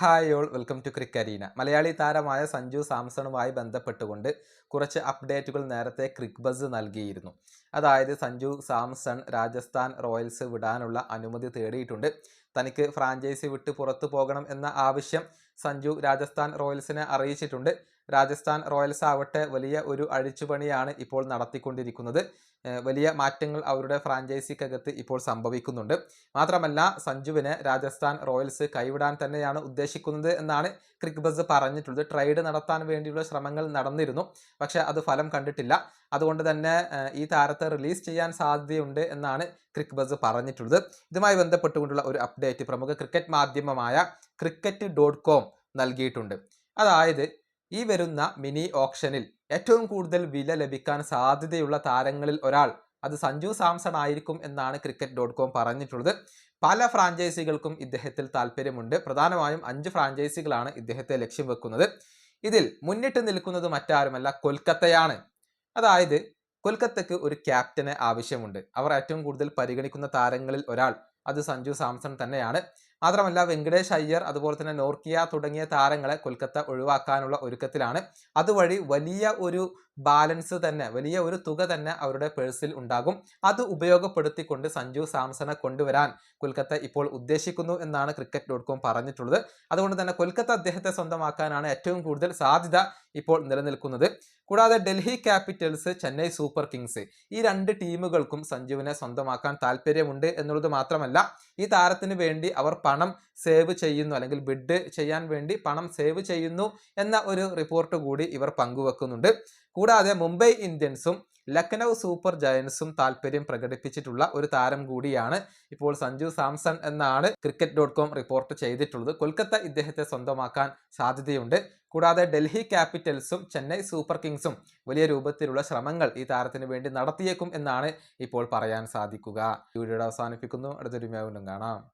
Hi all welcome to ക്രിക്കരീന മലയാളി താരമായ സഞ്ജു സാംസണുമായി ബന്ധപ്പെട്ടുകൊണ്ട് കുറച്ച് അപ്ഡേറ്റുകൾ നേരത്തെ ക്രിക്ക് ബസ് നൽകിയിരുന്നു. അതായത് സഞ്ജു സാംസൺ രാജസ്ഥാൻ റോയൽസ് വിടാനുള്ള അനുമതി തേടിയിട്ടുണ്ട്. തനിക്ക് ഫ്രാഞ്ചൈസി വിട്ട് പുറത്തു പോകണം എന്ന ആവശ്യം സഞ്ജു രാജസ്ഥാൻ റോയൽസിനെ അറിയിച്ചിട്ടുണ്ട്. രാജസ്ഥാൻ റോയൽസ് ആവട്ടെ വലിയ ഒരു അഴിച്ചുപണിയാണ് ഇപ്പോൾ നടത്തിക്കൊണ്ടിരിക്കുന്നത്. വലിയ മാറ്റങ്ങൾ അവരുടെ ഫ്രാഞ്ചൈസിക്കകത്ത് ഇപ്പോൾ സംഭവിക്കുന്നുണ്ട്. മാത്രമല്ല സഞ്ജുവിനെ രാജസ്ഥാൻ റോയൽസ് കൈവിടാൻ തന്നെയാണ് ഉദ്ദേശിക്കുന്നത് എന്നാണ് ക്രിക്ക് ബസ് പറഞ്ഞിട്ടുള്ളത്. ട്രേഡ് നടത്താൻ വേണ്ടിയുള്ള ശ്രമങ്ങൾ നടന്നിരുന്നു പക്ഷേ അത് ഫലം കണ്ടിട്ടില്ല. അതുകൊണ്ട് തന്നെ ഈ താരത്തെ റിലീസ് ചെയ്യാൻ സാധ്യതയുണ്ട് എന്നാണ് ക്രിക്ക് ബസ് പറഞ്ഞിട്ടുള്ളത്. ഇതുമായി ബന്ധപ്പെട്ടുകൊണ്ടുള്ള ഒരു അപ്ഡേറ്റ് പ്രമുഖ ക്രിക്കറ്റ് മാധ്യമമായ ക്രിക്കറ്റ് ഡോട്ട് കോം നൽകിയിട്ടുണ്ട്. അതായത് ഈ വരുന്ന മിനി ഓപ്ഷനിൽ ഏറ്റവും കൂടുതൽ വില ലഭിക്കാൻ സാധ്യതയുള്ള താരങ്ങളിൽ ഒരാൾ അത് സഞ്ജു സാംസൺ ആയിരിക്കും എന്നാണ് ക്രിക്കറ്റ് ഡോട്ട് കോം പറഞ്ഞിട്ടുള്ളത്. പല ഫ്രാഞ്ചൈസികൾക്കും ഇദ്ദേഹത്തിൽ താല്പര്യമുണ്ട്. പ്രധാനമായും അഞ്ച് ഫ്രാഞ്ചൈസികളാണ് ഇദ്ദേഹത്തെ ലക്ഷ്യം വെക്കുന്നത്. ഇതിൽ മുന്നിട്ട് നിൽക്കുന്നത് മറ്റാരുമല്ല കൊൽക്കത്തയാണ്. അതായത് കൊൽക്കത്തയ്ക്ക് ഒരു ക്യാപ്റ്റനെ ആവശ്യമുണ്ട്. അവർ ഏറ്റവും കൂടുതൽ പരിഗണിക്കുന്ന താരങ്ങളിൽ ഒരാൾ അത് സഞ്ജു സാംസൺ തന്നെയാണ്. മാത്രമല്ല വെങ്കടേഷ് അയ്യർ അതുപോലെ തന്നെ നോർക്കിയ തുടങ്ങിയ താരങ്ങളെ കൊൽക്കത്ത ഒഴിവാക്കാനുള്ള ഒരുക്കത്തിലാണ്. അതുവഴി വലിയ ഒരു ബാലൻസ് തന്നെ വലിയ ഒരു തുക തന്നെ അവരുടെ പേഴ്സിൽ ഉണ്ടാകും. അത് ഉപയോഗപ്പെടുത്തിക്കൊണ്ട് സഞ്ജു സാംസനെ കൊണ്ടുവരാൻ കൊൽക്കത്ത ഇപ്പോൾ ഉദ്ദേശിക്കുന്നു എന്നാണ് ക്രിക്കറ്റ് ഡോട്ട് കോം പറഞ്ഞിട്ടുള്ളത്. അതുകൊണ്ട് തന്നെ കൊൽക്കത്ത അദ്ദേഹത്തെ സ്വന്തമാക്കാനാണ് ഏറ്റവും കൂടുതൽ സാധ്യത ഇപ്പോൾ നിലനിൽക്കുന്നത്. കൂടാതെ Delhi Capitals Chennai Super Kings ഈ രണ്ട് ടീമുകൾക്കും സഞ്ജുവിനെ സ്വന്തമാക്കാൻ താല്പര്യമുണ്ട് എന്നുള്ളത് മാത്രമല്ല ഈ താരത്തിന് വേണ്ടി അവർ പണം സേവ് ചെയ്യുന്നു അല്ലെങ്കിൽ ബിഡ് ചെയ്യാൻ വേണ്ടി പണം സേവ് ചെയ്യുന്നു എന്ന ഒരു റിപ്പോർട്ട് കൂടി ഇവർ പങ്കുവെക്കുന്നുണ്ട്. കൂടാതെ മുംബൈ ഇന്ത്യൻസും ലക്നൗ സൂപ്പർ ജയൻസും താല്പര്യം പ്രകടിപ്പിച്ചിട്ടുള്ള ഒരു താരം കൂടിയാണ് ഇപ്പോൾ സഞ്ജു സാംസൺ എന്നാണ് ക്രിക്കറ്റ് ഡോട്ട് കോം റിപ്പോർട്ട് ചെയ്തിട്ടുള്ളത്. കൊൽക്കത്ത ഇദ്ദേഹത്തെ സ്വന്തമാക്കാൻ സാധ്യതയുണ്ട്. കൂടാതെ ഡൽഹി ക്യാപിറ്റൽസും ചെന്നൈ സൂപ്പർ കിങ്സും വലിയ രൂപത്തിലുള്ള ശ്രമങ്ങൾ ഈ താരത്തിന് വേണ്ടി നടത്തിയേക്കും എന്നാണ് ഇപ്പോൾ പറയാൻ സാധിക്കുക. വീഡിയോയുടെ അവസാനിപ്പിക്കുന്നു. അടുത്തൊരു വീണ്ടും കാണാം.